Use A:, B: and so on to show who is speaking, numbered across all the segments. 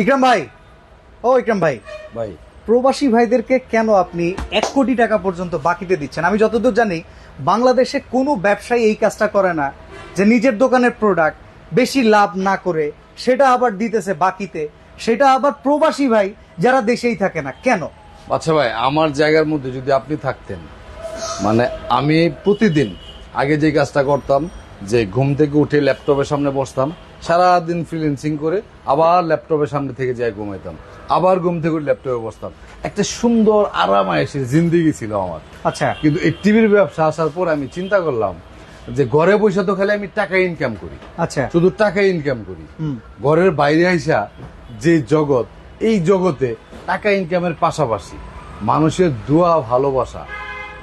A: ইকরাম ভাই। ও ইকরাম ভাই।
B: ভাই।
A: প্রবাসী ভাইদেরকে কেন আপনি এক কোটি টাকা পর্যন্ত বাকিতে দিচ্ছেন? আমি যতদূর জানি বাংলাদেশে কোনো ব্যবসায়ী এই কাজটা করে না যে নিজের দোকানের প্রোডাক্ট বেশি লাভ না করে সেটা আবার দিতেছে বাকিতে সেটা আবার প্রবাসী ভাই যারা দেশেই থাকে না। কেন?
B: আচ্ছা ভাই আমার জায়গার মধ্যে যদি আপনি থাকতেন মানে আমি প্রতিদিন আগে যে কাজটা করতাম যে ঘুম থেকে উঠে ল্যাপটপের সামনে বসতাম সারাদিন ফ্রিল্যান্সিং করে আবার ল্যাপটপের সামনে থেকে যাই ঘুমাইতাম। আবার ঘুম থেকে ল্যাপটপে বসতাম। একটা সুন্দর আরাম এসে জিন্দিগি ছিল আমার।
A: আচ্ছা।
B: কিন্তু এই টিভির ব্যবসা আসার পর আমি চিন্তা করলাম যে ঘরে বসে তো খালি আমি টাকা ইনকাম করি।
A: আচ্ছা।
B: শুধু টাকা ইনকাম করি। ঘরের বাইরে আইসা যে জগৎ এই জগতে টাকা ইনকামের পাশাপাশি মানুষের দোয়া ভালোবাসা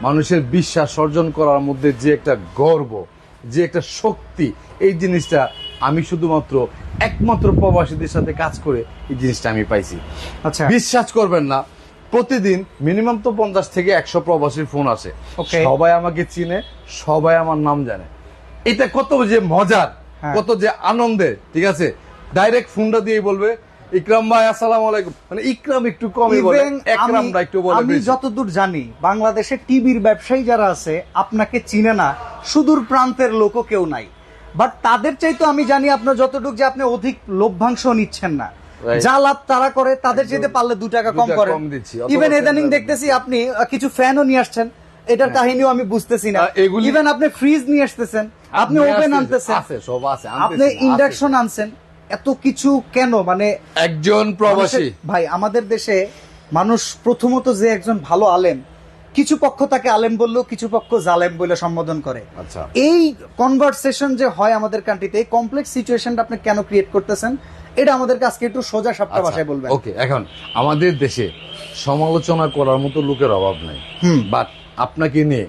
B: মানুষের বিশ্বাস অর্জন করার মধ্যে যে একটা গর্ব যে একটা শক্তি এই জিনিসটা আমি শুধুমাত্র একমাত্র প্রবাসীদের সাথে কাজ করে এই জিনিসটা আমি পাইছি।
A: আচ্ছা।
B: বিশ্বাস করবেন না প্রতিদিন মিনিমাম তো পঞ্চাশ থেকে একশো প্রবাসীর ফোন আসে। সবাই আমাকে চিনে সবাই আমার নাম জানে। এটা কত যে মজার
A: হ্যাঁ।
B: কত যে আনন্দের ঠিক আছে? ডাইরেক্ট ফোনটা দিয়ে বলবে ইকরাম ভাই আসসালাম আলাইকুম। মানে ইকরাম একটু কমই বলে একরামটা একটু বলে
A: আমি যতদূর জানি বাংলাদেশে টিভির ব্যবসায়ী যারা আছে আপনাকে চিনে না সুদূর প্রান্তের লোকও কেউ নাই। বাট তাদের চাইতে আমি জানি আপনার যতটুকু যে আপনি অধিক লভ্যাংশ নিচ্ছেন না। যা লাভ তারা করে তাদের চাইতে পারলে দু টাকা কম
B: অথবা
A: ইভেন ইদানিং দেখতেছি আপনি কিছু ফ্যানও নিয়ে আসছেন। এটার কাহিনীও আমি বুঝতেছি না। ইভেন আপনি ফ্রিজ নিয়ে আসতেছেন। আপনি ওভেন আনতেছেন। আপনি ইন্ডাকশন আনছেন। এত কিছু কেন? মানে
B: একজন প্রবাসী।
A: ভাই আমাদের দেশে মানুষ প্রথমত যে একজন ভালো আলেম কিছু পক্ষ তাকে আলেম বললেও কিছু পক্ষ জালেম বলে সম্বোধন করে।
B: আচ্ছা।
A: এই কনভারসেশন যে হয় আমাদের কান্ট্রিতে এই কমপ্লেক্স সিচুয়েশনটা আপনি কেন ক্রিয়েট করতেছেন এটা আমাদেরকে আজকে একটু সোজা সাপটা ভাষায় বলবেন।
B: ওকে আচ্ছা, এখন আমাদের দেশে সমালোচনা করার মতো লোকের অভাব নাই।
A: হুম।
B: বাট আপনাকে নিয়ে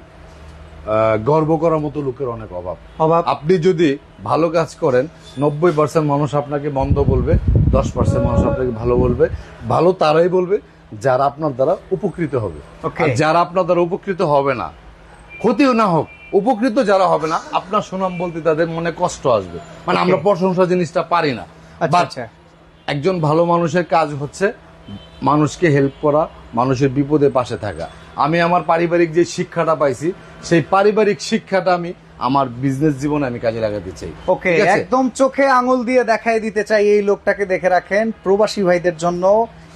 B: গর্ব করার মতো লোকের অনেক অভাব।
A: অভাব।
B: আপনি যদি ভালো কাজ করেন নব্বই পার্সেন্ট মানুষ আপনাকে মন্দ বলবে দশ পার্সেন্ট মানুষ আপনাকে ভালো বলবে ভালো তারাই বলবে যারা আপনার দ্বারা উপকৃত হবে। যারা আপনার দ্বারা উপকৃত হবে না ক্ষতিও না হোক উপকৃত যারা হবে না আপনার সুনাম বলতে তাদের মনে কষ্ট আসবে। মানে আমরা প্রশংসা জিনিসটা পারি না।
A: আচ্ছা আচ্ছা।
B: একজন ভালো মানুষের কাজ হচ্ছে মানুষকে হেল্প করা মানুষের বিপদে পাশে থাকা। আমি আমার পারিবারিক যে শিক্ষাটা পাইছি সেই পারিবারিক শিক্ষাটা আমি আমার বিজনেস জীবনে আমি কাজে লাগাতে চাই।
A: ওকে একদম চোখে আঙুল দিয়ে দেখাই দিতে চাই এই লোকটাকে দেখে রাখেন প্রবাসী ভাইদের জন্য।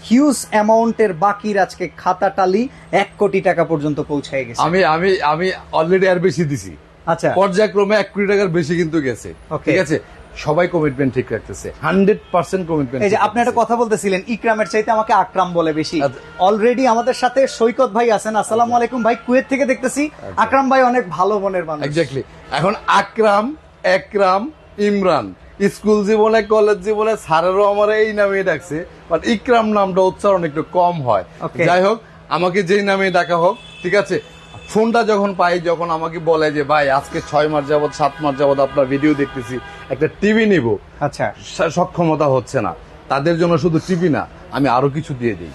A: হিউজ অ্যামাউন্টের বাকির আজকে খাতা টালি এক কোটি টাকা পর্যন্ত পৌঁছে গেছে।
B: আমি আমি আমি অলরেডি আর বেশি দিছি।
A: আচ্ছা।
B: পর্যায়ক্রমে এক কোটি টাকার বেশি কিন্তু গেছে। ঠিক আছে? সবাই কমিটমেন্ট ঠিক রাখতেছে। হান্ড্রেড পার্সেন্ট কমিটমেন্ট
A: এই যে আপনি একটা কথা বলতেছিলেন ইকরামের চাইতে আমাকে আকরাম বলে বেশি।
B: আচ্ছা।
A: অলরেডি আমাদের সাথে সৈকত ভাই আছেন। আসসালামু আলাইকুম ভাই কুয়েত থেকে দেখতেছি। আকরাম ভাই অনেক ভালো মনের মানুষ।
B: এক্স্যাক্টলি এখন আকরাম একরাম ইমরান। স্কুল জীবনে কলেজ জীবনে স্যারেরও আমার এই নামে ডাকছে বাট ইকরাম নামটা উচ্চারণ একটু কম হয়। যাই হোক আমাকে যেই নামে ডাকা হোক ঠিক আছে? ফোনটা যখন পাই যখন আমাকে বলে যে ভাই আজকে ছয় মাস যাবত সাত মাস যাবত আপনার ভিডিও দেখতেছি একটা টিভি নিব।
A: আচ্ছা।
B: সক্ষমতা হচ্ছে না। তাদের জন্য শুধু টিভি না আমি আরও কিছু দিয়ে দিই।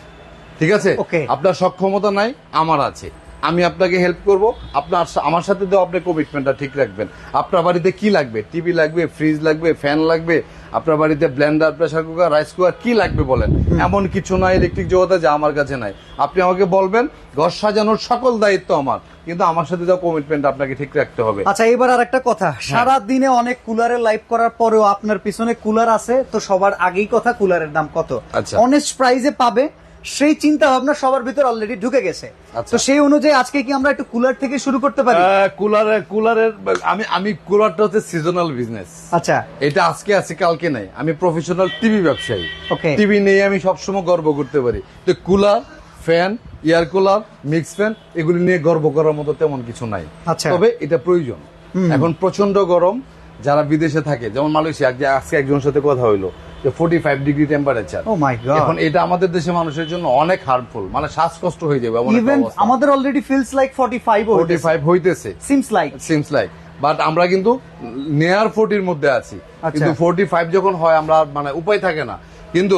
B: ঠিক আছে. আপনার সক্ষমতা নাই আমার আছে। আমি আপনাকে হেল্প করব। আপনার আমার সাথে তো আপনি কমিটমেন্টটা ঠিক রাখবেন। আপনার বাড়িতে কি লাগবে? টিভি লাগবে ফ্রিজ লাগবে ফ্যান লাগবে আপনার বাড়িতে blender pressure cooker rice cooker কি লাগবে বলেন? এমন কিছু নাই ইলেকট্রিক জগতে যা আমার কাছে নাই। আপনি আমাকে বলবেন ঘর সাজানোর সকল দায়িত্ব আমার কিন্তু আমার সাথে তো কমিটমেন্ট আপনাকে ঠিক রাখতে হবে।
A: আচ্ছা এবার আর একটা কথা। সারা দিনে অনেক কুলারে লাইভ করার পরেও আপনার পিছনে কুলার আছে তো সবার আগেই কথা কুলারের দাম কত?
B: আচ্ছা।
A: অনেস্ট প্রাইজে পাবে সেই চিন্তা ভাবনা সবার ভিতর অলরেডি ঢুকে গেছে।
B: আচ্ছা।
A: তো সেই অনুযায়ী আজকে কি আমরা একটু কুলার থেকে শুরু করতে পারি?
B: আহ, কুলারের আমি আমি কুলারটা হচ্ছে সিজনাল বিজনেস
A: আচ্ছা।
B: এটা আজকে আছে কালকে নাই। আমি প্রফেশনাল টিভি ব্যবসায়ী. টিভি নিয়ে আমি সবসময় গর্ব করতে পারি। তো cooler fan air cooler mix fan এগুলি নিয়ে গর্ব করার মতো তেমন কিছু নাই।
A: আচ্ছা।
B: তবে এটা প্রয়োজন। এখন প্রচণ্ড গরম যারা বিদেশে থাকে যেমন মালয়েশিয়া আজকে একজনের সাথে কথা হইল। যে forty five degree temperature
A: oh my god
B: এখন এটা আমাদের দেশে মানুষের জন্য অনেক হার্মফুল মানে শ্বাসকষ্ট হয়ে যাবে
A: ইভেন আমাদের already feels like 45
B: forty five হইতেছে।
A: Seems like
B: seems like but আমরা কিন্তু নেয়ার ফোর্টির মধ্যে আছি।
A: আচ্ছা।
B: কিন্তু ফোর্টি ফাইভ যখন হয় আমরা মানে উপায় থাকে না। কিন্তু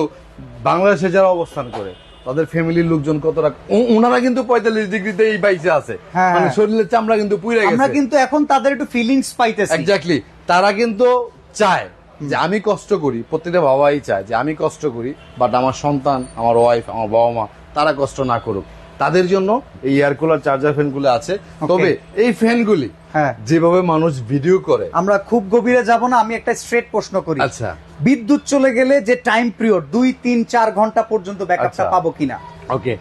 B: বাংলাদেশে যারা অবস্থান করে তাদের ফ্যামিলির লোকজন কতটা ওনারা কিন্তু পঁয়তাল্লিশ ডিগ্রিতে এই বাইসে আছে।
A: হ্যাঁ,
B: মানে। শরীরের চামড়া কিন্তু পুড়ে
A: আমরা কিন্তু এখন তাদের একটু ফিলিংস পাইতেছি।
B: এক্স্যাক্টলি তারা কিন্তু চায় যে আমি কষ্ট করি প্রত্যেকটা বাবাই চায় যে আমি কষ্ট করি বাট আমার সন্তান আমার ওয়াইফ আমার বাবা মা তারা কষ্ট না করুক। তাদের জন্য এই এয়ার কুলার চার্জার ফ্যানগুলো আছে। তবে এই ফ্যানগুলি
A: হ্যাঁ।
B: যেভাবে মানুষ ভিডিও করে
A: আমরা খুব গভীরে যাব না আমি একটা স্ট্রেট প্রশ্ন করি।
B: আচ্ছা।
A: বিদ্যুৎ চলে গেলে যে টাইম পিরিয়ড দুই তিন চার ঘণ্টা পর্যন্ত ব্যাকআপটা
B: আচ্ছা।
A: পাবো কিনা?
B: ওকে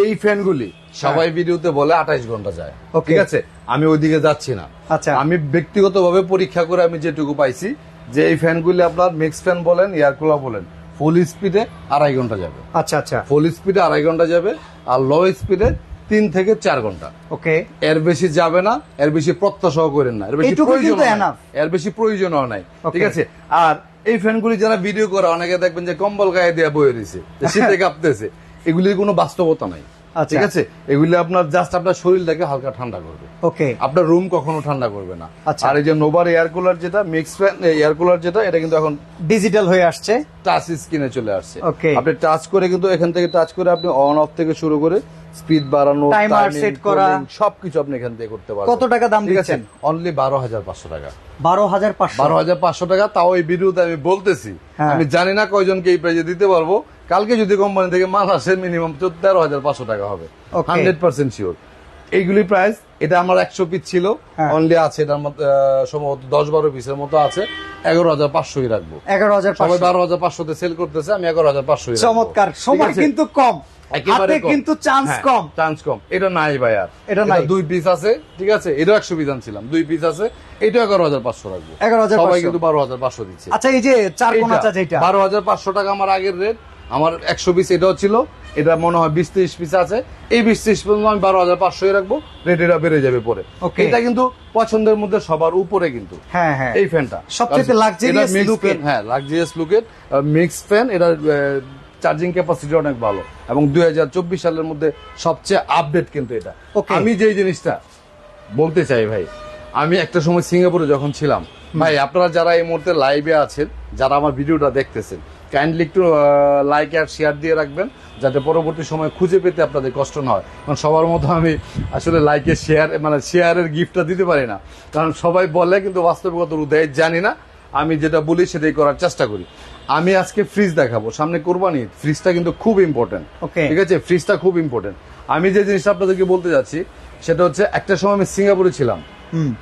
B: এই ফ্যানগুলি সবাই ভিডিওতে বলে আঠাইশ ঘণ্টা যায়।
A: হ্যাঁ।
B: ঠিক আছে? আমি ওইদিকে যাচ্ছি না।
A: আচ্ছা।
B: আমি ব্যক্তিগতভাবে পরীক্ষা করে আমি যেটুকু পাইছি যে এই ফ্যানগুলি আপনার মিক্স ফ্যান বলেন এয়ার কুলার বলেন ফুল স্পিডে আড়াই ঘণ্টা যাবে।
A: আচ্ছা আচ্ছা।
B: ফুল স্পিডে আড়াই ঘণ্টা যাবে আর লো স্পিডে তিন থেকে চার ঘণ্টা।
A: ওকে।
B: এর বেশি যাবে না এর বেশি প্রত্যাশাও করেন না এর বেশি প্রয়োজন। এর বেশি প্রয়োজনও নাই ঠিক আছে? আর এই ফ্যানগুলি যারা ভিডিও করে অনেকে দেখবেন যে কম্বল গায়ে দিয়ে বয়ে রয়েছে যে শীতে কাঁপতেছে এগুলির কোনো বাস্তবতা নাই। ঠিক আছে? এগুলি আপনার জাস্ট আপনার শরীরটাকে হালকা ঠান্ডা করবে।
A: ওকে
B: আপনার রুম কখনো ঠান্ডা করবে না।
A: আচ্ছা।
B: আর এই যে নোভার এয়ার কুলার যেটা মিক্স ফ্যান এয়ার কুলার যেটা এটা কিন্তু এখন
A: ডিজিটাল হয়ে আসছে।
B: টাচ স্ক্রিনে চলে আসছে. আপনি টাচ করে কিন্তু এখান থেকে টাচ করে আপনি অন অফ থেকে শুরু করে স্পিড বাড়ানো timing,
A: set করা।
B: সবকিছু আপনি এখান থেকে করতে পারবেন।
A: কত টাকা দাম দিচ্ছেন?
B: অনলি বারো হাজার পাঁচশো টাকা।
A: বারো হাজার পাঁচশো।
B: বারো হাজার পাঁচশো টাকা তাও এই ভিডিওতে আমি বলতেছি।
A: হ্যাঁ।
B: আমি জানি না কয়জনকে এই প্রাইজে দিতে পারব। কালকে যদি কোম্পানি থেকে মাল আসে মিনিমাম তেরো হাজার পাঁচশো টাকা হবে। হান্ড্রেড পার্সেন্ট শিওর এইগুলি প্রাইস এটা আমার একশো পিস ছিল।
A: হ্যাঁ।
B: অনলি আছে এটার মধ্যে সম্ভবত দশ বারো পিসের মতো আছে। এগারো হাজার পাঁচশোই রাখব।
A: এগারো হাজার
B: সবাই বারো হাজার পাঁচশোতে সেল করতেছে আমি এগারো হাজার পাঁচশো
A: চমৎকার। সময় কিন্তু কম। হাতে কিন্তু চান্স কম।
B: চান্স কম। এটা নাই ভাই আর।
A: এটা নাই।
B: দুই পিস আছে ঠিক আছে? এটাও একশো পিস আনছিলাম। দুই পিস আছে এটাও এগারো হাজার পাঁচশো রাখব।
A: 11,500
B: সবাই কিন্তু বারো হাজার পাঁচশো দিচ্ছে।
A: আচ্ছা এই যে চার কোনা যেটা।
B: বারো হাজার পাঁচশো টাকা আমার আগের রেট আমার একশো পিস এটাও ছিল। এটা মনে হয় বিশ ত্রিশ পিস আছে। এই বিশ ত্রিশ পর্যন্ত আমি বারো হাজার পাঁচশোই রাখব। রেট এটা বেড়ে যাবে পরে. এটা কিন্তু পছন্দের মধ্যে সবার উপরে কিন্তু।
A: হ্যাঁ হ্যাঁ।
B: এই ফ্যানটা
A: সবচেয়ে looking।
B: হ্যাঁ লাক্সারিয়াস লুকের মিক্স ফ্যান এটা চার্জিং ক্যাপাসিটি অনেক ভালো। এবং দুই হাজার চব্বিশ সালের মধ্যে সবচেয়ে আপডেট কিন্তু এটা. আমি যেই জিনিসটা বলতে চাই ভাই আমি একটা সময় সিঙ্গাপুরে যখন ছিলাম ভাই আপনারা যারা এই মুহূর্তে লাইভে আছেন যারা আমার ভিডিওটা দেখতেছেন কাইন্ডলি একটু লাইক আর শেয়ার দিয়ে রাখবেন যাতে পরবর্তী সময় খুঁজে পেতে আপনাদের কষ্ট না হয়। কারণ সবার মতো আমি আসলে লাইকে শেয়ার মানে শেয়ারের গিফটটা দিতে পারি না। কারণ সবাই বলে কিন্তু বাস্তবিকত উদয় জানি না। আমি যেটা বলি সেটাই করার চেষ্টা করি। আমি আজকে ফ্রিজ দেখাবো। সামনে কোরবানি ফ্রিজটা কিন্তু খুব ইম্পর্টেন্ট. ঠিক আছে? ফ্রিজটা খুব ইম্পর্টেন্ট আমি যে জিনিসটা আপনাদেরকে বলতে যাচ্ছি সেটা হচ্ছে একটা সময় আমি সিঙ্গাপুরে ছিলাম।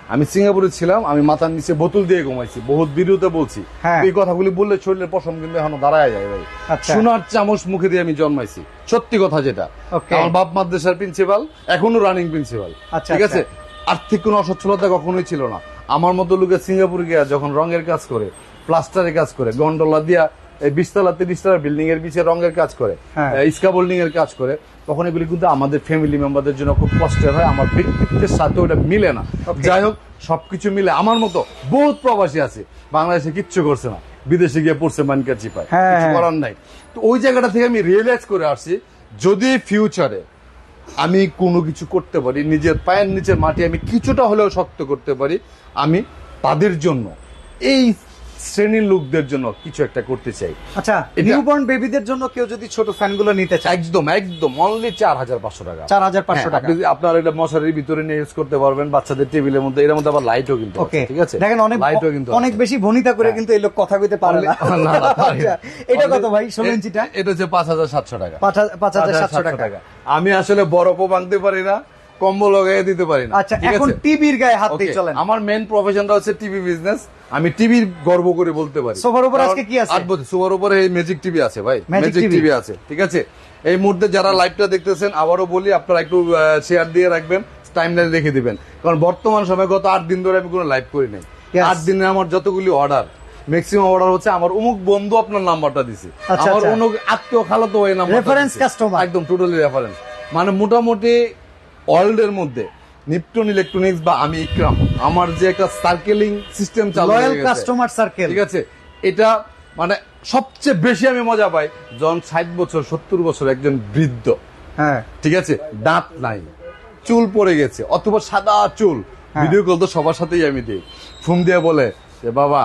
B: আমি সিঙ্গাপুরে ছিলাম আমি মাথার নিচে বোতল দিয়ে ঘুমাইছি বহুত ভিডিওতে বলছি
A: হ্যাঁ।
B: এই কথাগুলি বললে শরীরের পশম কিন্তু এখনও দাঁড়ায় যায় ভাই
A: আচ্ছা।
B: সোনার চামচ মুখে দিয়ে আমি জন্মাইছি সত্যি কথা যেটা আমার বাপ মাদ্রাসার প্রিন্সিপাল এখনও রানিং প্রিন্সিপাল
A: আচ্ছা,
B: ঠিক আছে
A: আচ্ছা।
B: আর্থিক কোনো অসচ্ছলতা কখনোই ছিল না আমার মতো লোকে সিঙ্গাপুর গিয়া যখন রঙের কাজ করে প্লাস্টারের কাজ করে গন্ডলা দিয়া এই বিশতলা তিরিশ তলা বিল্ডিং এর পিছিয়ে রঙের কাজ করে
A: হ্যাঁ।
B: স্কাবোল্ডিং এর কাজ করে তখন এগুলি কিন্তু আমাদের ফ্যামিলি মেম্বারদের জন্য খুব কষ্টের হয় আমার ব্যক্তিত্বের সাথে ওটা মিলে না। যাই হোক সবকিছু মিলে আমার মতো বহুত প্রবাসী আছে বাংলাদেশে কিচ্ছু করছে না বিদেশে গিয়ে পড়ছে মানকার চিপায়
A: হ্যাঁ,
B: কিছু
A: হ্যাঁ।
B: করার নাই। তো ওই জায়গাটা থেকে আমি রিয়েলাইজ করে আসছি যদি ফিউচারে আমি কোনো কিছু করতে পারি নিজের পায়ের নিচের মাটি আমি কিছুটা হলেও শক্ত করতে পারি আমি তাদের জন্য এই শ্রেণির লোকদের জন্য কিছু একটা করতে চাই।
A: আচ্ছা নিউবর্ন বেবিদের জন্য কেউ যদি ছোট ফ্যানগুলো নিতে চায়?
B: একদম একদম অনলি চার হাজার পাঁচশো টাকা।
A: চার হাজার পাঁচশো
B: হ্যাঁ,
A: টাকা।
B: আপনার এটা মশারির ভিতরে নিয়ে ইউজ করতে পারবেন বাচ্চাদের টেবিলের মধ্যে এর মধ্যে আবার লাইটও কিন্তু
A: ওকে
B: ঠিক আছে?
A: দেখেন অনেক
B: লাইটও কিন্তু
A: অনেক বেশি ভনিতা করে
B: হ্যাঁ।
A: কিন্তু এই লোক কথা কইতে পারে না।
B: না।
A: আচ্ছা, এটা কত ভাই? ষোলো ইঞ্চিটা
B: এটা হচ্ছে পাঁচ হাজার সাতশো টাকা।
A: পাঁচ হাজার- সাতশো টাকা।
B: আমি আসলে বরফও ভাঙতে পারি না কম্বল লাগাই দিতে পারি না
A: আচ্ছা এখন? টিভির গায়ে হাত দিয়ে চলেন।
B: আমার মেন প্রফেশনটা হচ্ছে টিভি বিজনেস আমি টিভির গর্ব করে বলতে পারি।
A: সোফার উপর আজকে কি আছে?
B: বছর সোফার উপরে এই ম্যাজিক টিভি আছে ভাই। ম্যাজিক টিভি আছে ঠিক আছে? এই মুহূর্তে যারা লাইভটা দেখতেছেন আবারও বলি আপনারা একটু শেয়ার দিয়ে রাখবেন টাইম লাইন রেখে দিবেন। কারণ বর্তমান সময় গত আট দিন ধরে আমি কোনো লাইভ করি নাই. আট দিনে আমার যতগুলি অর্ডার ম্যাক্সিমাম অর্ডার হচ্ছে আমার অমুক বন্ধু আপনার নাম্বারটা দিছে।
A: আচ্ছা,
B: আমার
A: আচ্ছা।
B: অন্য আত্মীয় খালাতো এই নাম্বার
A: Reference customer।
B: একদম টোটালি রেফারেন্স মানে মোটামুটি ওয়ার্ল্ড এর মধ্যে। নিপটন ইলেকট্রনিক্স বা আমি ইকরাম আমার যে একটা সার্কেলিং সিস্টেম চালু হয়ে
A: লয়াল কাস্টমার সার্কেল
B: ঠিক আছে? এটা মানে সবচেয়ে বেশি আমি মজা পাই যখন ষাট বছর সত্তর বছর একজন বৃদ্ধ।
A: হ্যাঁ।
B: ঠিক আছে? দাঁত নাই। চুল পড়ে গেছে অথবা সাদা চুল।
A: হ্যাঁ।
B: ভিডিও কল তো সবার সাথেই আমি দিই। ফোন দিয়ে বলে যে বাবা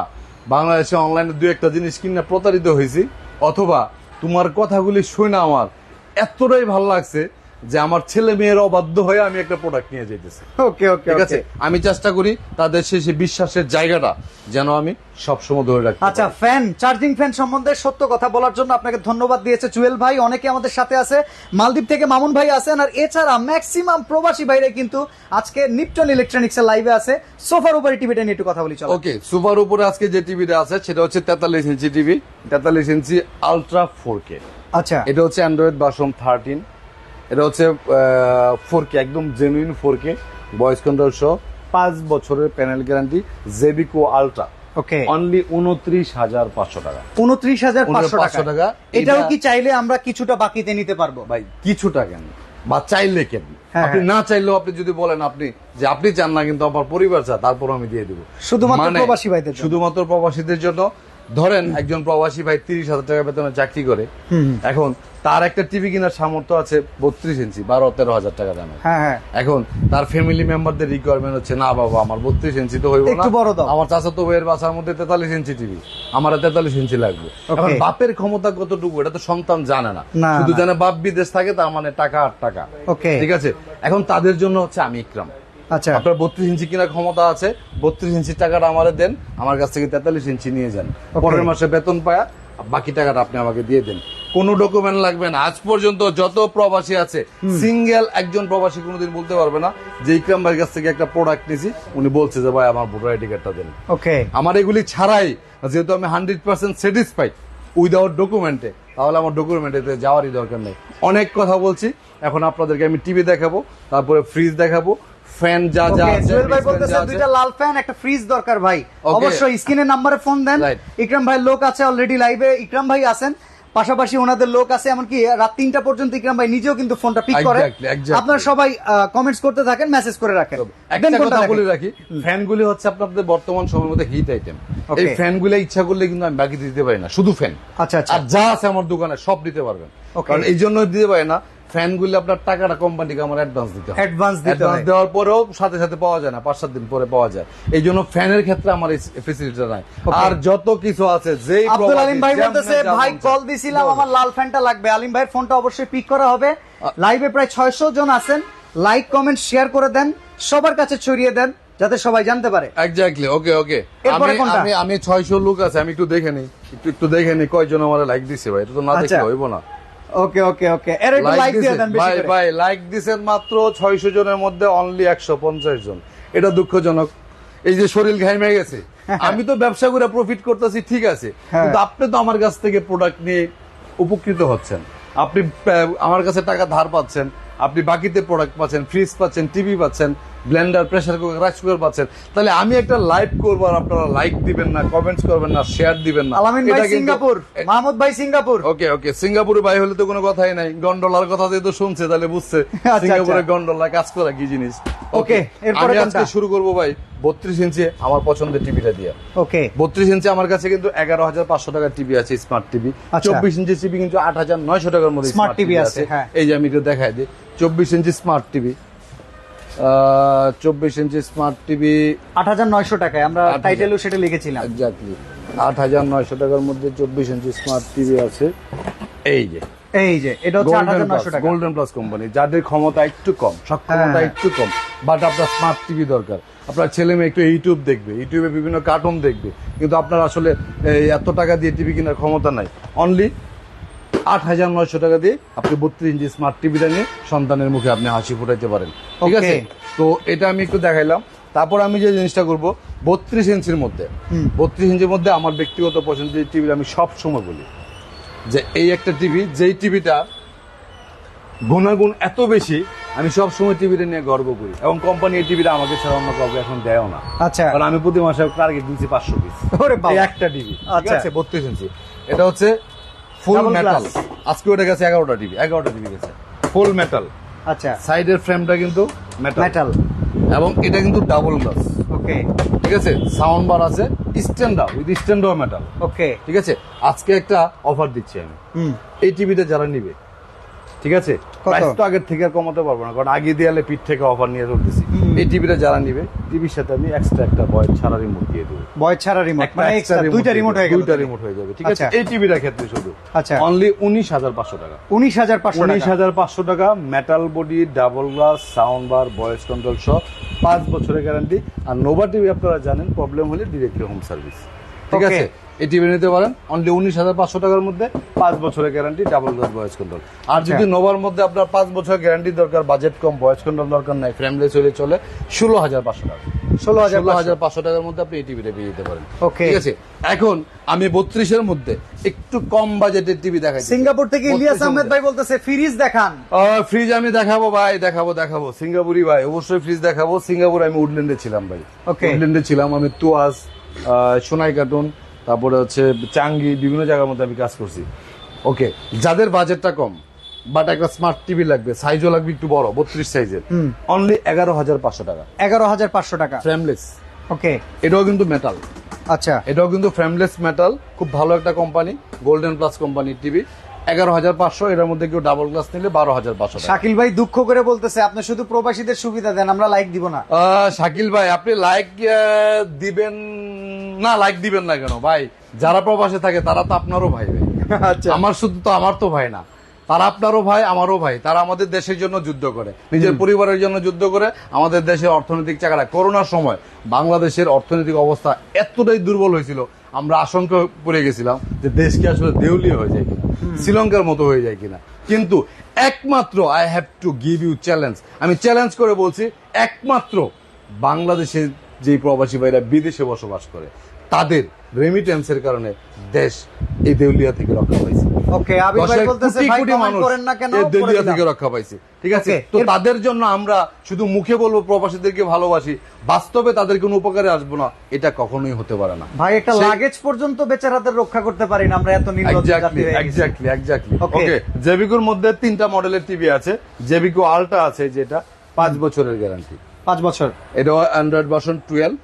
B: বাংলাদেশে অনলাইনে দু একটা জিনিস কিনে প্রতারিত হয়েছি। অথবা তোমার কথাগুলি শুনে আমার এতটাই ভালো লাগছে যে আমার ছেলে মেয়ের অবাধ্য হয়ে আমি একটা প্রোডাক্ট নিয়ে যেতেছি
A: ওকে ওকে
B: ঠিক আছে? আমি চেষ্টা করি তাদের সেই সেই বিশ্বাসের জায়গাটা যেন আমি সবসময় ধরে রাখি
A: আচ্ছা ফ্যান চার্জিং ফ্যান সম্বন্ধে সত্য কথা বলার জন্য আপনাকে ধন্যবাদ দিয়েছে জুয়েল ভাই। অনেকে আমাদের সাথে আছে। মালদ্বীপ থেকে মামুন ভাই আছেন আর এছাড়া ম্যাক্সিমাম প্রবাসী ভাইরা কিন্তু আজকে নিপটন ইলেকট্রনিক্স এর লাইভে আছে। সোফার উপরে টিভিটা নিয়ে একটু কথা বলি চলো।
B: ওকে সুপার উপরে আজকে যে টিভিটা আছে সেটা হচ্ছে তেতাল্লিশ ইঞ্চি টিভি তেতাল্লিশ ইঞ্চি আলট্রা ফোর কে
A: আচ্ছা।
B: এটা হচ্ছে অ্যান্ড্রয়েড ভার্সন থার্টিন এটা হচ্ছে ফোর কে একদম genuine four K voice control সহ পাঁচ বছরের প্যানেল গ্যারান্টি জেবিকো আলট্রা
A: ওকে
B: অনলি উনত্রিশ হাজার পাঁচশো টাকা।
A: উনত্রিশ হাজার পাঁচশো
B: টাকা।
A: এটাও কি চাইলে আমরা কিছুটা বাকিতে নিতে পারব?
B: ভাই কিছুটা কেন? বা চাইলে কেন?
A: হ্যাঁ,
B: আপনি
A: হ্যাঁ।
B: না চাইলেও আপনি যদি বলেন আপনি যে আপনি চান না কিন্তু আমার পরিবার চায় তারপর আমি দিয়ে দিব।
A: শুধুমাত্র
B: মানে
A: প্রবাসী ভাইদের
B: শুধুমাত্র প্রবাসীদের জন্য ধরেন একজন প্রবাসী ভাই তিরিশ হাজার টাকা বেতনে চাকরি করে। এখন তার একটা টিভি কেনার সামর্থ্য আছে বত্রিশ ইঞ্চি বারো তেরো হাজার টাকা দামে।
A: হ্যাঁ হ্যাঁ।
B: এখন তার ফ্যামিলি মেম্বারদের রিকোয়ারমেন্ট হচ্ছে না বাবা আমার বত্রিশ ইঞ্চি তো হইব না।
A: বড়
B: আমার চাচা তো বইয়ের বাসার মধ্যে তেতাল্লিশ ইঞ্চি টিভি আমার তেতাল্লিশ ইঞ্চি লাগবে। এখন বাপের ক্ষমতা কতটুকু এটা তো সন্তান জানে না। শুধু। জানে বাপ বিদেশ থাকে তার মানে টাকা আর টাকা। ঠিক আছে? এখন তাদের জন্য হচ্ছে আমি ইকরাম।
A: আচ্ছা।
B: আপনার বত্রিশ ইঞ্চি কেনার ক্ষমতা আছে বত্রিশ ইঞ্চি টাকাটা আমারে দেন আমার কাছ থেকে তেতাল্লিশ ইঞ্চি নিয়ে যান। পরের মাসে বেতন পায়া বাকি টাকাটা আপনি আমাকে দিয়ে দেন। কোনো ডকুমেন্ট লাগবে না। আজ পর্যন্ত যত প্রবাসী আছে সিঙ্গেল একজন প্রবাসী কোনোদিন বলতে পারবে না যে ইকরাম ভাইয়ের কাছ থেকে একটা প্রোডাক্ট নিয়েছি উনি বলছে যে ভাই আমার ভোটার আইডি কার্ডটা দেন।
A: ওকে
B: আমার এগুলি ছাড়াই যেহেতু আমি হান্ড্রেড পার্সেন্ট স্যাটিসফাইড উইদাউট ডকুমেন্টে তাহলে আমার ডকুমেন্টে যাওয়ারই দরকার নেই। অনেক কথা বলছি এখন আপনাদেরকে আমি টিভি দেখাবো তারপরে ফ্রিজ দেখাবো ফ্যান যা যা আছে
A: জুয়েল ভাই বলতেছে দুইটা লাল ফ্যান একটা ফ্রিজ দরকার ভাই। অবশ্যই স্ক্রিনের নাম্বারে ফোন দেন। ইকরাম ভাই লোক আছে অলরেডি লাইভে ইকরাম ভাই আছেন। পাশাপাশি ওনাদের লোক আছে এমনকি রাত তিনটা পর্যন্ত ইকরাম ভাই নিজেও কিন্তু ফোনটা পিক করে. আপনারা সবাই কমেন্টস করতে থাকেন মেসেজ করে রাখেন।
B: একটা কথা বলে রাখি ফ্যানগুলি হচ্ছে আপনাদের বর্তমান সময়ের মধ্যে হিট আইটেম. এই ফ্যানগুলো ইচ্ছা করলে কিন্তু আমি বাকি দিতে পারি না শুধু ফ্যান
A: আচ্ছা আচ্ছা।
B: আর যা আছে আমার দোকানে সব দিতে পারবেন। কারণ এই জন্য দিতে পারি না ফ্যানগুলি আপনার টাকাটা কোম্পানিকে আমার অ্যাডভান্স দিতে হয়
A: দিতে
B: Advance দেওয়ার পরেও সাথে সাথে পাওয়া যায় না পাঁচ সাত দিন পরে পাওয়া যায়। এই জন্য ফ্যানের ক্ষেত্রে আমার এই ফেসিলিটিটা নাই। আর যত কিছু আছে যেই
A: আব্দুল আলিম ভাই বলতেছে ভাই কল দিছিলাম আমার লাল ফ্যানটা লাগবে। আলিম ভাইয়ের ফোনটা অবশ্যই পিক করা হবে। লাইভে প্রায় ছয়শো জন আছেন। লাইক কমেন্ট শেয়ার করে দেন। সবার কাছে ছড়িয়ে দেন যাতে সবাই জানতে পারে।
B: এক্স্যাক্টলি ওকে ওকে আমি? আমি 600 লোক আছে আমি একটু দেখে নিই। একটু একটু দেখে নিই কয়জন আমার লাইক দিছে ভাই এটা তো না
A: আচ্ছা।
B: দেখলে হইব না।
A: ওকে ওকে ওকে এর একটু লাইক দিয়ে দেন বেশি করে।
B: ভাই লাইক দিছেন মাত্র 600 জনের মধ্যে অনলি 150 জন। এটা দুঃখজনক। এই যে শরীর ঘাইমে গেছে। আমি তো ব্যবসা করে প্রফিট করতেছি ঠিক আছে।
A: হ্যাঁ।
B: কিন্তু আপনি তো আমার কাছ থেকে প্রোডাক্ট নিয়ে উপকৃত হচ্ছেন। আপনি আমার কাছে টাকা ধার পাচ্ছেন। আপনি বাকিতে প্রোডাক্ট পাচ্ছেন ফ্রিজ পাচ্ছেন টিভি পাচ্ছেন। Blender pressure cooker rice cooker পাচ্ছেন। তাহলে আমি একটা লাইভ করব আর আপনারা লাইক দিবেন না কমেন্টস করবেন না শেয়ার দিবেন না।
A: আলামিন ভাই সিঙ্গাপুর মাহমুদ ভাই সিঙ্গাপুর।
B: ওকে ওকে সিঙ্গাপুরে ভাই হলে তো কোনো কথাই নাই। গন্ডলার কথা যেহেতু শুনছে তাহলে বুঝছে
A: আচ্ছা।
B: সিঙ্গাপুরে গন্ডলা কাজ করা কি জিনিস।
A: Okay, এরপরে
B: আমি আজকে শুরু করব ভাই বত্রিশ ইঞ্চি আমার পছন্দের টিভিটা দিয়ে।
A: ওকে।
B: বত্রিশ ইঞ্চি আমার কাছে কিন্তু এগারো হাজার পাঁচশো টাকার টিভি আছে স্মার্ট টিভি।
A: আচ্ছা।
B: চব্বিশ ইঞ্চি টিভি কিন্তু আট হাজার নয়শো টাকার মধ্যে স্মার্ট টিভি
A: আছে,
B: আছে
A: হ্যাঁ।
B: এই যে আমি একটু দেখাই দিই। চব্বিশ ইঞ্চি স্মার্ট টিভি। চব্বিশ ইঞ্চি স্মার্ট টিভি
A: আট হাজার নয়শো টাকায় আমরা টাইটেলও সেটা লিখেছিলাম।
B: এক্স্যাক্টলি আট হাজার নয়শো টাকার মধ্যে চব্বিশ ইঞ্চি স্মার্ট টিভি আছে। এই যে।
A: এই যে এটা হচ্ছে আট হাজার নয়শো টাকা।
B: গোল্ডেন প্লাস কোম্পানি যাদের ক্ষমতা একটু কম সক্ষমতা
A: হ্যাঁ।
B: একটু কম বাট আপনার স্মার্ট টিভি দরকার। আপনার ছেলে মেয়ে একটু ইউটিউব দেখবে ইউটিউবে বিভিন্ন কার্টুন দেখবে কিন্তু আপনার আসলে এত টাকা দিয়ে টিভি কেনার ক্ষমতা নাই। অনলি আট হাজার নয়শো টাকা দিয়ে আপনি বত্রিশ ইঞ্চি স্মার্ট টিভিটা নিয়ে সন্তানের মুখে আপনি হাসি ফুটাইতে পারেন। ঠিক আছে? তো এটা আমি একটু দেখাইলাম। তারপর আমি যে জিনিসটা করব বত্রিশ ইঞ্চির মধ্যে বত্রিশ ইঞ্চির মধ্যে আমার ব্যক্তিগত পছন্দের টিভি আমি সব সময় বলি যে এই একটা টিভি যেই টিভিটা গুণাগুণ এত বেশি আমি সব সময় টিভিটা নিয়ে গর্ব করি। এবং কোম্পানি এই টিভিটা আমাকে ছাড়া অন্য কাউকে এখন দেয়ও না।
A: আচ্ছা।
B: কারণ আমি প্রতি মাসে টার্গেট দিচ্ছি পাঁচশো পিস একটা টিভি
A: আচ্ছা।
B: বত্রিশ ইঞ্চি। এটা হচ্ছে ফুল মেটাল আজকে ওটা গেছে এগারোটা টিভি এগারোটা টিভি গেছে। ফুল মেটাল
A: আচ্ছা।
B: সাইডের ফ্রেমটা কিন্তু মেটাল এবং এটা কিন্তু ডাবল গ্লাস
A: ওকে
B: ঠিক আছে? সাউন্ড বার আছে স্ট্যান্ডার উইথ স্ট্যান্ডার মেটাল
A: ওকে
B: ঠিক আছে? আজকে একটা অফার দিচ্ছি আমি।
A: হুম।
B: এই টিভিটা যারা নিবে ঠিক আছে? প্রাইস তো আগের থেকে আর কমাতে পারব না কারণ আগে দেয়ালে পিঠ থেকে অফার নিয়ে চলতেছি। এই টিভিটা যারা নিবে টিভির সাথে আমি এক্সট্রা একটা ভয়েস ছাড়া রিমোট দিয়ে দেবো।
A: বয় ছাড়া রিমোট মানে দুইটা রিমোট হয়ে
B: দুইটা রিমোট হয়ে যাবে ঠিক আছে?
A: আচ্ছা।
B: এই টিভিটার ক্ষেত্রে শুধু।
A: আচ্ছা।
B: অনলি উনিশ হাজার পাঁচশো টাকা।
A: উনিশ হাজার পাঁচশো
B: উনিশ হাজার পাঁচশো টাকা metal body double glass sound bar voice control সহ পাঁচ বছরের গ্যারান্টি আর নোভা টিভি আপনারা জানেন প্রবলেম হলে ডিরেক্টলি হোম সার্ভিস ঠিক আছে? এই টিভি নিতে পারেন। অনলি উনিশ হাজার পাঁচশো টাকার মধ্যে পাঁচ বছরের guarantee double glass voice control আর যদি নোভার মধ্যে আপনার পাঁচ বছরের গ্যারান্টি দরকার বাজেট কম ভয়েস কন্ট্রোল দরকার নাই ফ্রেমলেস হলে চলে ষোলো হাজার পাঁচশো টাকা।
A: ষোলো হাজার
B: ষোলো হাজার পাঁচশো টাকার মধ্যে আপনি টিভিটা পেয়ে যেতে পারেন।
A: Okay.
B: ঠিক আছে? এখন আমি বত্রিশের মধ্যে একটু কম বাজেটের টিভি দেখাই
A: সিঙ্গাপুর থেকে ইলিয়াস আহমেদ ভাই বলতেছে ফ্রিজ দেখান।
B: ফ্রিজ আমি দেখাবো ভাই দেখাবো দেখাবো। সিঙ্গাপুরি ভাই অবশ্যই ফ্রিজ দেখাবো। সিঙ্গাপুর আমি উডল্যান্ডে ছিলাম ভাই।
A: Okay.
B: উডল্যান্ডে ছিলাম আমি তুয়াস সোনাই কার্টুন তারপরে হচ্ছে চাঙ্গি বিভিন্ন জায়গার মধ্যে আমি কাজ করছি। ওকে যাদের বাজেটটা কম বাট একটা স্মার্ট টিভি লাগবে সাইজও লাগবে একটু বড় বত্রিশ সাইজের অনলি এগারো হাজার পাঁচশো টাকা।
A: এগারো হাজার পাঁচশো টাকা।
B: ফ্রেমলেস
A: ওকে
B: এটাও কিন্তু মেটাল
A: আচ্ছা।
B: এটাও কিন্তু ফ্রেমলেস মেটাল খুব ভালো একটা কোম্পানি গোল্ডেন প্লাস কোম্পানির টিভি এগারো হাজার পাঁচশো এটার মধ্যে কেউ ডাবল গ্লাস নিলে বারো হাজার পাঁচশো
A: শাকিল ভাই দুঃখ করে বলতেছে আপনি শুধু প্রবাসীদের সুবিধা দেন আমরা লাইক দিব না।
B: শাকিল ভাই আপনি লাইক দিবেন না লাইক দিবেন না কেন? ভাই যারা প্রবাসে থাকে তারা তো আপনারও ভাই ভাই।
A: আচ্ছা।
B: আমার শুধু তো আমার তো ভাই না। তারা আপনারও ভাই আমারও ভাই। তারা আমাদের দেশের জন্য যুদ্ধ করে নিজের পরিবারের জন্য যুদ্ধ করে আমাদের দেশের অর্থনৈতিক চাকাটা। করোনার সময় বাংলাদেশের অর্থনৈতিক অবস্থা এতটাই দুর্বল হয়েছিল আমরা আশঙ্কা পড়ে গেছিলাম যে দেশকে আসলে দেউলিয়া হয়ে যায় কিনা শ্রীলঙ্কার মতো হয়ে যায় কিনা। কিন্তু একমাত্র I have to give you challenge আমি চ্যালেঞ্জ করে বলছি একমাত্র বাংলাদেশের যে প্রবাসী ভাইরা বিদেশে বসবাস করে তাদের রেমিটেন্সের কারণে দেশ এই দেউলিয়া থেকে রক্ষা পাইছে।
A: ওকে আবির ভাই বলতেছে ভাই কমেন্ট করেন না কেন?
B: দেউলিয়া থেকে রক্ষা পাইছে ঠিক আছে? তো তাদের জন্য আমরা শুধু মুখে বলব প্রবাসীদেরকে ভালোবাসি বাস্তবে তাদের কোনো উপকারে আসব না এটা কখনোই হতে পারে না।
A: ভাই একটা লাগেজ পর্যন্ত বেচারাদের রক্ষা করতে পারি না আমরা এত নির্লজ্জ জাতি
B: এক্স্যাক্টলি
A: গেছি।
B: এক্স্যাক্টলি এক্স্যাক্টলি ওকে। জেবিকোর মধ্যে তিনটা মডেলের টিভি আছে। জেবিকো আলটা আছে যেটা পাঁচ বছরের গ্যারান্টি
A: পাঁচ বছর।
B: এটা android version twelve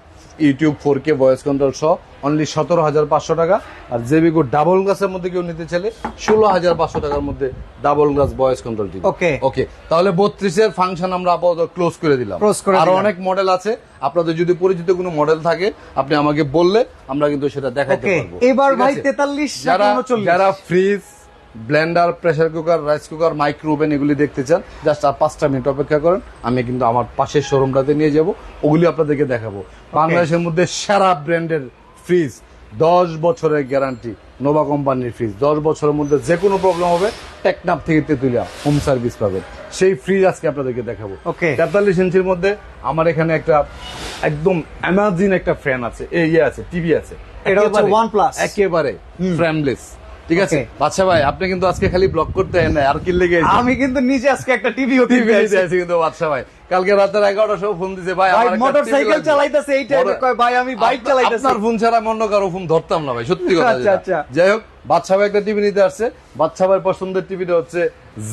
B: YouTube four K voice control সহ অনলি সতেরো হাজার পাঁচশো টাকা। আর জেবিকো ডাবল গ্লাসের মধ্যে কেউ নিতে চাইলে ষোলো হাজার পাঁচশো টাকার মধ্যে double glass voice control TV
A: Okay.
B: Okay তাহলে বত্রিশের ফাংশন আমরা আপাতত ক্লোজ করে দিলাম।
A: আরও
B: অনেক মডেল আছে। আপনাদের যদি পরিচিত কোনো মডেল থাকে আপনি আমাকে বললে আমরা কিন্তু সেটা দেখাতে পারব।
A: এবার ভাই তেতাল্লিশ
B: যারা যারা fridge blender pressure cooker rice cooker micro oven এগুলি দেখতে চান। জাস্ট আর পাঁচটা মিনিট অপেক্ষা করেন। আমি কিন্তু আমার পাশের শোরুমটাতে নিয়ে যাব। ওগুলি আপনাদেরকে দেখাবো। বাংলাদেশের মধ্যে সেরা ব্র্যান্ডের ফ্রিজ দশ বছরের গ্যারান্টি নোভা কোম্পানির ফ্রিজ। দশ বছরের মধ্যে যে কোনো প্রবলেম হবে টেকনাপ থেকে তেতুলিয়া হোম সার্ভিস পাবেন। সেই ফ্রিজ আজকে আপনাদেরকে দেখাবো।
A: ওকে
B: তেতাল্লিশ ইঞ্চির মধ্যে আমার এখানে একটা একদম অ্যামাজিন একটা ফ্যান আছে। এই ইয়ে আছে টিভি আছে।
A: এটা হচ্ছে
B: ওয়ান
A: প্লাস
B: একেবারে ফ্রেমলেস ঠিক আছে. বাচ্চা ভাই আপনি কিন্তু আজকে খালি ব্লক করতে না আর কি লেগে
A: আমি কিন্তু নিজে আজকে একটা টিভি
B: টিভি নিতে আছি কিন্তু বাচ্চা ভাই কালকে রাতের এগারোটার সময় ফোন দিছে ভাই
A: ভাই
B: আমার একটা
A: মোটর
B: TV
A: সাইকেল চালাইতেছে এই টাইমে কয় ভাই আমি বাইক চালাইতেছি।
B: আপনার ফোন ছাড়া অন্য কারও ফোন ধরতাম না ভাই সত্যি কথা
A: আচ্ছা, আচ্ছা।
B: যাই হোক বাচ্চা ভাই একটা টিভি নিতে আসছে। বাচ্চা ভাইয়ের পছন্দের টিভিটা হচ্ছে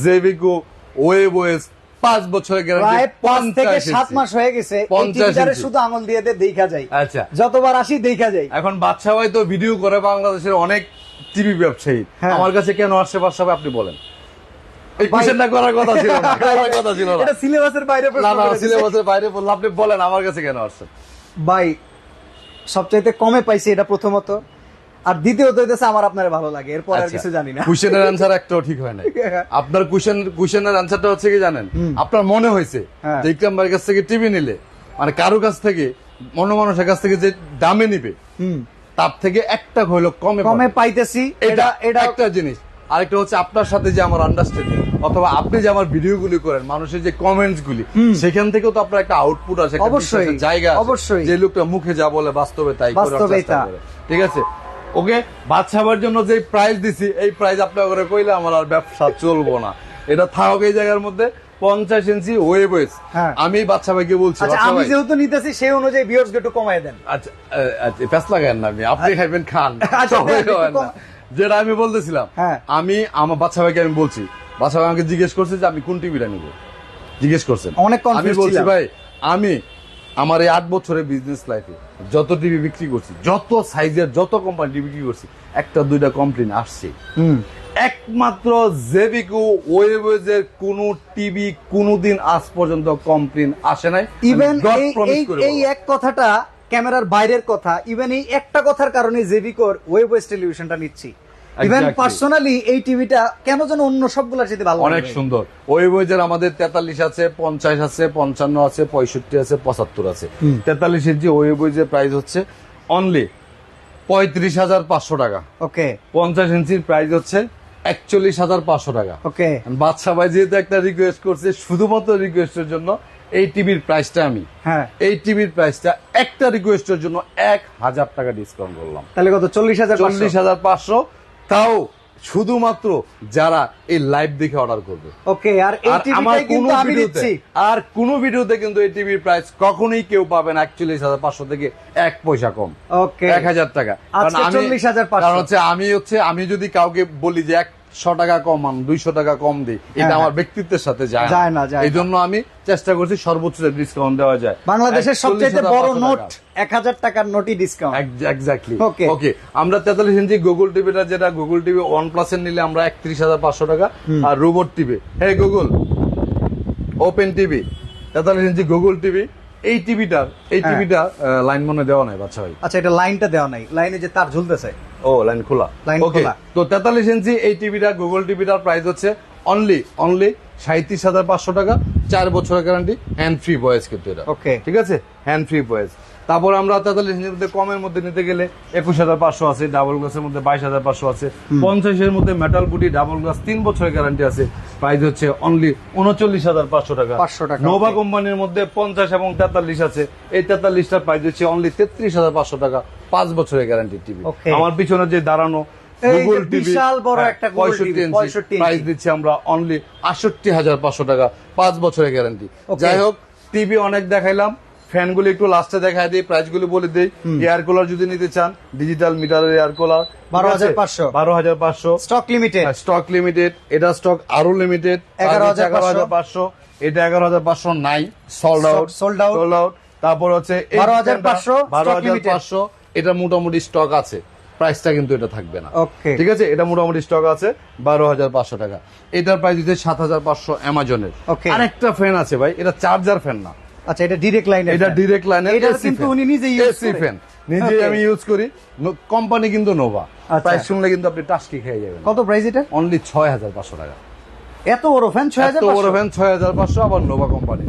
B: জেভিকো ওয়েব ওয়েস পাঁচ বছরের গ্যারান্টি
A: পাঁচ থেকে সাত মাস হয়ে গেছে। এই
B: 50
A: টিভিটারে শুধু আঙুল দিয়ে দিয়ে দেখা যায়।
B: আচ্ছা।
A: যতবার আসি দেখা যায়।
B: এখন বাচ্চা ভাই তো ভিডিও করে বাংলাদেশের অনেক টিভি ব্যবসায়ী।
A: হ্যাঁ।
B: আমার কাছে কেন আসছে বাচ্চা ভাই আপনি বলেন। এই
A: ভাই-
B: কোশ্চেনটা করার কথা ছিল না কথা ছিল না।
A: এটা সিলেবাসের বাইরে
B: না না সিলেবাসের বাইরে আপনি বলেন আমার কাছে কেন আসছেন
A: ভাই সবচাইতে কমে পাইছি এটা প্রথমত। আর দ্বিতীয়ত হইতেছে আমার আপনার ভালো লাগে এরপর
B: আচ্ছা।
A: আর কিছু জানি না।
B: অ্যান্সার একটাও ঠিক হয় না আপনার কোশ্চেন কোশ্চেনের অ্যান্সারটা হচ্ছে কি জানেন? আপনার মনে হয়েছে
A: হ্যাঁ।
B: যে ইকরাম ভাইয়ের কাছ থেকে টিভি নিলে মানে কারও কাছ থেকে মানুষের কাছ থেকে যে দামে নিবে
A: হুম।
B: তার থেকে একটা হইল কমে
A: কমে পাইতেছি।
B: এটা
A: এটা
B: একটা জিনিস। আরেকটা হচ্ছে আপনার সাথে যে আমার আন্ডারস্ট্যান্ডিং অথবা আপনি যে আমার ভিডিও গুলি করেন মানুষের যে কমেন্টস গুলি সেখান থেকেও তো আপনার একটা আউটপুট আছে
A: অবশ্যই,
B: জায়গা
A: অবশ্যই।
B: যে লোকটা মুখে যা বলে বাস্তবে তাই। ঠিক আছে? ওকে? বাচ্চাবার জন্য যে প্রাইস দিছি এই প্রাইস আপনার করে কইলে আমার আর ব্যবসা চলবো না। এটা থাকুক এই জায়গার মধ্যে। পঞ্চাশ ইঞ্চি ওয়েবস
A: হ্যাঁ।
B: আমি বাচ্চা ভাইকে বলছি
A: আচ্ছা আমি যেহেতু নিতেছি সেই অনুযায়ী ভিউয়ার্স একটু কমায় দেন।
B: আচ্ছা আহ, আচ্ছা প্যাস লাগান না আপনি আপনি খাইবেন খান।
A: আচ্ছা,
B: সবাই
A: একটু
B: খাবেন না।
A: কম-
B: যেটা আমি বলতেছিলাম
A: হ্যাঁ।
B: আমি আমার বাচ্চা ভাইকে আমি বলছি বাচ্চা ভাই আমাকে জিজ্ঞেস করছে যে আমি কোন টিভিটা নিব? জিজ্ঞেস করছেন।
A: অনেক
B: আমি বলছি ভাই আমি আমার এই আট বছরের বিজনেস লাইফে যত টিভি বিক্রি করছি যত সাইজের যত কোম্পানি টিভি বিক্রি করছি একটা দুইটা কমপ্লেন আসছে।
A: হুম।
B: একমাত্র জেবিকু ওয়েবএজের কোন টিভি কোনদিন আজ পর্যন্ত কমপ্লেন আসে নাই।
A: ইভেন এই। এক কথাটা ক্যামেরার বাইরের কথা ইভেন এই একটা কথার কারণে জেবিকোর ওয়েব ওয়েস টেলিভিশনটা নিচ্ছি। ইভেন পার্সোনালি এই টিভিটা কেন যেন অন্য সবগুলোর সাথে ভালো
B: অনেক। সুন্দর। ওয়েবএজের আমাদের তেতাল্লিশ আছে পঞ্চাশ আছে পঞ্চান্ন আছে পঁয়ষট্টি আছে পঁচাত্তর আছে। তেতাল্লিশ ইঞ্চি ওয়েবএজের প্রাইস হচ্ছে অনলি পঁয়ত্রিশ হাজার পাঁচশো টাকা।
A: ওকে
B: পঞ্চাশ ইঞ্চির প্রাইস হচ্ছে একচল্লিশ হাজার পাঁচশো টাকা।
A: ওকে
B: বাদশা ভাই যেহেতু একটা রিকোয়েস্ট করছে শুধুমাত্র রিকোয়েস্টের জন্য এই টিভির প্রাইসটা আমি।
A: হ্যাঁ।
B: এই টিভির প্রাইসটা একটা রিকোয়েস্টের জন্য এক হাজার টাকা ডিসকাউন্ট করলাম।
A: তাহলে কত? চল্লিশ হাজার
B: চল্লিশ হাজার পাঁচশো তাও শুধুমাত্র যারা এই লাইভ দেখে অর্ডার করবে।
A: ওকে আর
B: আমার কোনো ভিডিওতে আর কোন ভিডিওতে কিন্তু এই টিভির প্রাইস কখনোই কেউ পাবেন অ্যাকচুয়ালি একচল্লিশ হাজার পাঁচশো থেকে এক পয়সা কম।
A: ওকে
B: এক হাজার টাকা।
A: আজকে
B: কারণ আমি-
A: 40,500
B: কারণ হচ্ছে আমি হচ্ছে আমি যদি কাউকে বলি যে একশো টাকা কমান দুইশো টাকা কম দিই। এটা
A: হ্যাঁ,
B: আমার ব্যক্তিত্বের সাথে যায়
A: যায় না, যায়
B: এই জন্য আমি চেষ্টা করছি সর্বোচ্চ ডিসকাউন্ট দেওয়া যায়।
A: বাংলাদেশের সবচেয়ে বড় নোট
B: টাকা।
A: এক হাজার টাকার নোটই ডিসকাউন্ট
B: এক্স্যাক্টলি. ওকে আমরা তেতাল্লিশ ইঞ্চি গুগল টিভিটা যেটা গুগল টিভি ওয়ান প্লাস এর নিলে আমরা একত্রিশ হাজার পাঁচশো টাকা। আর robot TV hey Google open TV তেতাল্লিশ ইঞ্চি গুগল টিভি এই টিভিটার এই
A: হ্যাঁ।
B: টিভিটা লাইন মনে দেওয়া নাই বাচ্চা ভাই।
A: আচ্ছা এটা লাইনটা দেওয়া নাই। লাইনে যে তার ঝুলতেছে।
B: ও লাইন খোলা।
A: লাইন
B: ওকে
A: খোলা।
B: তো তেতাল্লিশ ইঞ্চি এই টিভিটা গুগল টিভিটার প্রাইস হচ্ছে অনলি অনলি সাঁত্রিশ হাজার পাঁচশো টাকা চার বছরের গ্যারান্টি হ্যান্ড ফ্রি ভয়েস কিন্তু এটা।
A: Okay.
B: ঠিক আছে? হ্যান্ড ফ্রি ভয়েস তারপর আমরা তেতাল্লিশ ইঞ্চির মধ্যে কমের মধ্যে নিতে গেলে একুশ হাজার পাঁচশো আছে ডাবল গ্লাসের মধ্যে বাইশ হাজার পাঁচশো আছে পঞ্চাশের মধ্যে মেটাল বুটি ডাবল গ্লাস তিন বছরের গ্যারান্টি আছে। প্রাইস হচ্ছে অনলি উনচল্লিশ হাজার পাঁচশো টাকা।
A: 500 টাকা,
B: নোভা কোম্পানির মধ্যে পঞ্চাশ এবং তেতাল্লিশ আছে। এই তেতাল্লিশটার প্রাইস হচ্ছে অনলি তেত্রিশ হাজার পাঁচশো টাকা। পাঁচ বছরের গ্যারান্টি টিভি আমার পিছনে যে দাঁড়ানো গুগল টিভি
A: বিশাল বড় একটা
B: পঁয়ষট্টি
A: TV,
B: ইঞ্চি
A: 65
B: প্রাইস দিচ্ছি আমরা অনলি আটষট্টি হাজার পাঁচশো টাকা পাঁচ বছরের গ্যারান্টি
A: Okay.
B: যাই হোক টিভি অনেক দেখাইলাম ফ্যানগুলি একটু লাস্টে দেখাই দিই প্রাইসগুলি বলে দিই। এয়ার কুলার যদি নিতে চান ডিজিটাল মিটারের এয়ার কুলার
A: 12,500
B: বারো হাজার পাঁচশো।
A: স্টক লিমিটেড
B: স্টক লিমিটেড এটা স্টক আরও লিমিটেড
A: 11,500
B: এগারো হাজার পাঁচশো। এটা এগারো হাজার পাঁচশো নাই সোল্ড আউট। সোল্ড আউট তারপর হচ্ছে
A: 12,500
B: বারো
A: stock
B: হাজার পাঁচশো এটা মোটামুটি স্টক আছে। প্রাইসটা কিন্তু এটা থাকবে না. ঠিক আছে? এটা মোটামুটি স্টক আছে বারো হাজার পাঁচশো টাকা। এটার প্রাইস দিচ্ছে সাত হাজার পাঁচশো অ্যামাজনের. আরেকটা ফ্যান আছে ভাই এটা চার্জার ফ্যান না।
A: আচ্ছা এটা ডিরেক্ট লাইন
B: এটা ডিরেক্ট লাইন
A: এটা কিন্তু উনি use
B: এসি ফ্যান
A: নিজে
B: আমি ইউজ করি। কোম্পানি কিন্তু নোভা
A: আচ্ছা।
B: প্রাইস শুনলে কিন্তু আপনি টাস্কি খেয়ে যাবেন।
A: কত প্রাইস এটা?
B: অনলি ছয় হাজার পাঁচশো টাকা।
A: এত বড় ফ্যান ছয় হাজার
B: এত বড় ফ্যান ছয় হাজার পাঁচশো আবার নোভা কোম্পানি।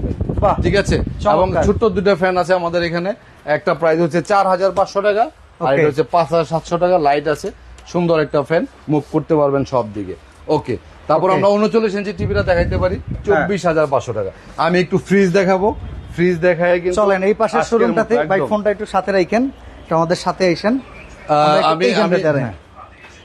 B: ঠিক আছে? এবং ছোট্ট দুটো ফ্যান আছে আমাদের এখানে। একটা প্রাইস হচ্ছে চার হাজার পাঁচশো টাকা আর এটা হচ্ছে পাঁচ হাজার সাতশো টাকা লাইট আছে। সুন্দর একটা ফ্যান মুভ করতে পারবেন সব দিকে। ওকে তারপর আমরা উনচল্লিশ ইঞ্চি টিভিটা দেখাইতে পারি চব্বিশ হাজার পাঁচশো টাকা। আমি একটু ফ্রিজ দেখাবো। ফ্রিজ দেখায় কিন্তু
A: চলেন এই পাশের
B: আজকের
A: শোরুমটাতে ভাই ফোনটা একটু সাথে রাখেন এটা আমাদের সাথে আইসেন।
B: আমি- হ্যাঁ।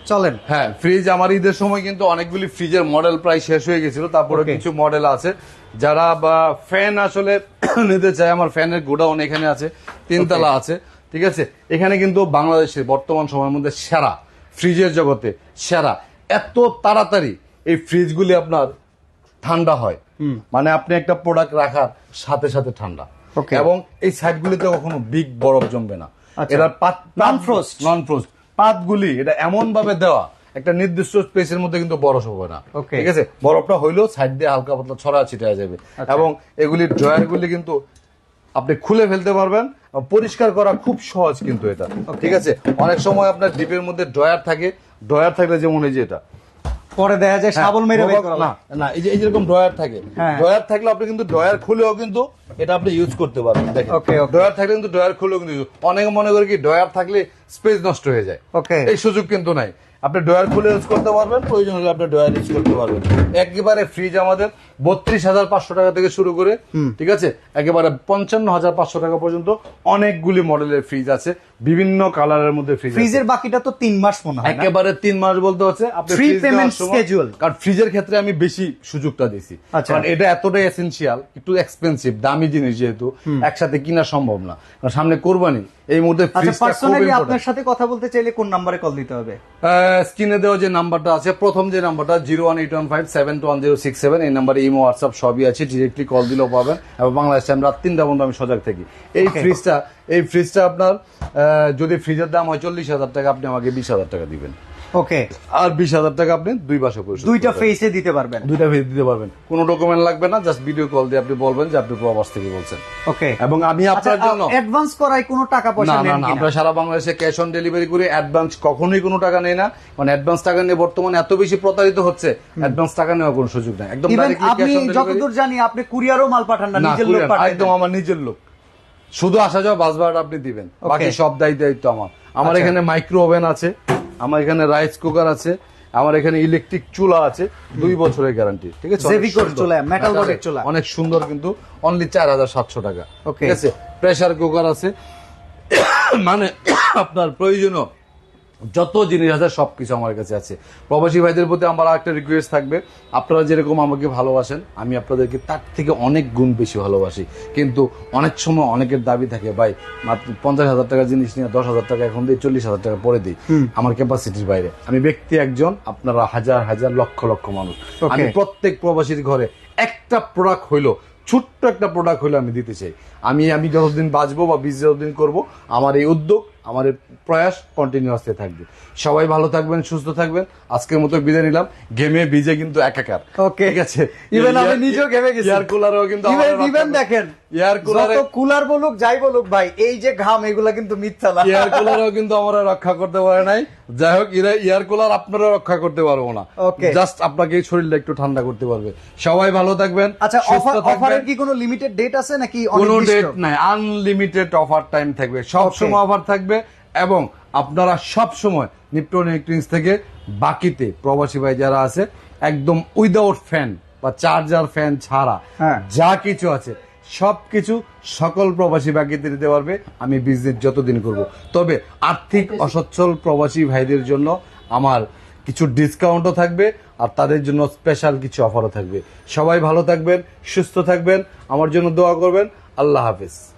A: চলেন।
B: হ্যাঁ ফ্রিজ আমার ঈদের সময় কিন্তু অনেকগুলি ফ্রিজের মডেল প্রায় শেষ হয়ে গেছিল তারপরে কিছু মডেল আছে। যারা বা ফ্যান আসলে নিতে চায় আমার ফ্যানের গোডাউন এখানে আছে তিনতলা আছে ঠিক আছে? এখানে কিন্তু বাংলাদেশের বর্তমান সময়ের মধ্যে সেরা ফ্রিজের জগতে সেরা এত তাড়াতাড়ি এই ফ্রিজগুলি আপনার ঠান্ডা হয়। মানে আপনি একটা প্রোডাক্ট রাখার সাথে সাথে ঠান্ডা. এবং এই সাইডগুলিতে কখনো বিগ বরফ জমবে না।
A: আচ্ছা।
B: এরা পাত
A: Non-frost।
B: নন ফ্রোস্ট পাতগুলি এটা এমন ভাবে দেওয়া একটা নির্দিষ্ট স্পেসের মধ্যে কিন্তু বরফ হবে না। ঠিক আছে? বরফটা হইলেও সাইড দিয়ে হালকা পাতলা ছড়া ছিটা যাবে।
A: আচ্ছা।
B: এবং এগুলির ড্রয়ার গুলি কিন্তু আপনি খুলে ফেলতে পারবেন। পরিষ্কার করা খুব সহজ কিন্তু এটা। ঠিক আছে? অনেক সময় আপনার ডিপের মধ্যে ড্রয়ার থাকে। ড্রয়ার থাকলে যেমন এই যে এটা।
A: পরে দেখা যায় শাবল মেরে বের
B: হ্যাঁ,
A: করা
B: না না এই যে এই যেরকম ড্রয়ার থাকে। ড্রয়ার থাকলে আপনি কিন্তু ড্রয়ার খুলেও কিন্তু এটা আপনি ইউজ করতে পারবেন। দেখেন. ড্রয়ার থাকলে কিন্তু ড্রয়ার খুলেও কিন্তু অনেকে মনে করে কি ড্রয়ার থাকলে স্পেস নষ্ট হয়ে যায়. এই সুযোগ কিন্তু নাই। আপনি ড্রয়ার খুলে ইউজ করতে পারবেন প্রয়োজন হলে আপনি ড্রয়ার ইউজ করতে পারবেন। একেবারে ফ্রিজ আমাদের বত্রিশ হাজার পাঁচশো টাকা থেকে শুরু করে ঠিক আছে? একেবারে পঞ্চান্ন হাজার পাঁচশো টাকা পর্যন্ত অনেকগুলি মডেলের ফ্রিজ আছে বিভিন্ন কালারের মধ্যে ফ্রিজ
A: ফ্রিজের বাকিটা তো তিন মাস মনে হয়
B: একেবারে তিন মাস বলতে হচ্ছে আপনি নেওয়ার সময়-
A: schedule।
B: কারণ ফ্রিজের ক্ষেত্রে আমি বেশি সুযোগটা দিছি
A: আচ্ছা।
B: কারণ এটা এতটাই এসেনশিয়াল একটু এক্সপেন্সিভ দামি জিনিস যেহেতু একসাথে কিনা সম্ভব না। সামনে কোরবানি এই মুহূর্তে
A: আচ্ছা পার্সোনালি আপনার সাথে কথা বলতে চাইলে কোন নাম্বারে কল দিতে হবে?
B: স্ক্রিনে দেওয়া যে নাম্বারটা আছে প্রথম যে নাম্বারটা zero one eight one five seven two one zero six seven এই নাম্বারে ইমো হোয়াটসঅ্যাপ সবই আছে ডিরেক্টলি কল দিলেও পাবেন এবং বাংলাদেশে টাইম রাত তিনটা পর্যন্ত আমি সজাগ থাকি। এই ফ্রিজটা এই ফ্রিজটা আপনার যদি ফ্রিজের দাম হয় চল্লিশ হাজার টাকা আপনি আমাকে বিশ হাজার টাকা দিবেন।
A: ওকে
B: আর বিশ হাজার টাকা আপনি দুই মাসে পরিশোধ
A: দুইটা। ফেসে দিতে পারবেন।
B: দুইটা ফেস দিতে পারবেন। কোনো ডকুমেন্ট লাগবে না জাস্ট ভিডিও কল দিয়ে আপনি বলবেন যে আপনি প্রবাস থেকে বলছেন।
A: ওকে
B: এবং আমি আপনার জন্য
A: অ্যাডভান্স করায় কোনো টাকা পয়সা
B: না না? আমরা সারা বাংলাদেশে ক্যাশ অন ডেলিভারি করে অ্যাডভান্স কখনোই কোনো টাকা নেই না। মানে অ্যাডভান্স টাকা নিয়ে বর্তমানে এত বেশি প্রতারিত হচ্ছে অ্যাডভান্স টাকা নেওয়ার কোনো সুযোগ নাই। একদম
A: আপনি যতদূর জানি আপনি কুরিয়ারও মাল পাঠান না নিজের লোক পাঠান
B: একদম আমার নিজের লোক। শুধু আসা যাওয়া বাস ভাড়াটা আপনি দিবেন। বাকি সব দায়িত্ব দায়িত্ব আমার। আমার
A: আচ্ছা।
B: এখানে মাইক্রো ওভেন আছে। আমার এখানে রাইস কুকার আছে আমার এখানে ইলেকট্রিক চুলা আছে দুই বছরের গ্যারান্টি ঠিক আছে অনেক সুন্দর।
A: চুলা, Metal চুলা।
B: অনেক সুন্দর কিন্তু অনলি চার হাজার সাতশো টাকা
A: Okay.
B: ঠিক আছে প্রেসার কুকার আছে মানে আপনার প্রয়োজনীয় যত জিনিস আছে সবকিছু আমার কাছে আছে। প্রবাসী ভাইদের প্রতি আমার একটা রিকোয়েস্ট থাকবে। আপনারা যেরকম আমাকে ভালোবাসেন আমি আপনাদেরকে তার থেকে অনেক গুণ বেশি ভালোবাসি। কিন্তু অনেক সময় অনেকের দাবি থাকে ভাই মাত্র পঞ্চাশ হাজার টাকা জিনিস নিয়ে দশ হাজার টাকা এখন দিই চল্লিশ হাজার টাকা পরে দিই। আমার ক্যাপাসিটির বাইরে। আমি ব্যক্তি একজন আপনারা হাজার হাজার লক্ষ লক্ষ মানুষ। আমি প্রত্যেক প্রবাসীর ঘরে একটা প্রোডাক্ট হইল ছোট্ট একটা প্রোডাক্ট হইল আমি দিতে চাই। আমি আমি যতদিন বাঁচবো বা বিশ যতদিন করব আমার এই উদ্যোগ আমার প্রয়াস কন্টিনিউয়াসলি থাকবে। সবাই ভালো থাকবেন সুস্থ থাকবেন। আজকের মতো বিদায় নিলাম। গেমে ভিজে কিন্তু একাকার।
A: Okay.
B: ঠিক আছে?
A: Even আমি নিজেও ঘেমে গেছি।
B: এয়ার কুলারও কিন্তু
A: even দেখেন
B: এয়ার কুলারে
A: যত কুলার বলুক যাই বলুক ভাই এই যে ঘাম এগুলা কিন্তু মিথ্যা না।
B: এয়ার কুলারও কিন্তু আমরা রক্ষা করতে পারে নাই। যাই হোক এয়ার কুলার আপনারা রক্ষা করতে পারব না।
A: Okay.
B: জাস্ট আপনাকে শরীরটা একটু ঠান্ডা করতে পারবে। সবাই ভালো থাকবেন
A: আচ্ছা অফার অফারের কি কোনো লিমিটেড ডেট আছে নাকি
B: কোনো ডেট নাই। আনলিমিটেড অফার টাইম থাকবে। সব সময় অফার থাকবে। এবং আপনারা সব সময় নিপটন ইলেকট্রনিক্স থেকে বাকিতে প্রবাসী ভাই যারা আছে একদম উইদাউট ফ্যান বা চার্জার ফ্যান ছাড়া
A: হ্যাঁ।
B: যা কিছু আছে সবকিছু সকল প্রবাসী বাকিতে দিতে পারবে। আমি বিজনেস যতদিন করব। তবে আর্থিক অসচ্ছল প্রবাসী ভাইদের জন্য আমার কিছু ডিসকাউন্টও থাকবে আর তাদের জন্য স্পেশাল কিছু অফারও থাকবে। সবাই ভালো থাকবেন সুস্থ থাকবেন আমার জন্য দোয়া করবেন। আল্লাহ হাফিজ।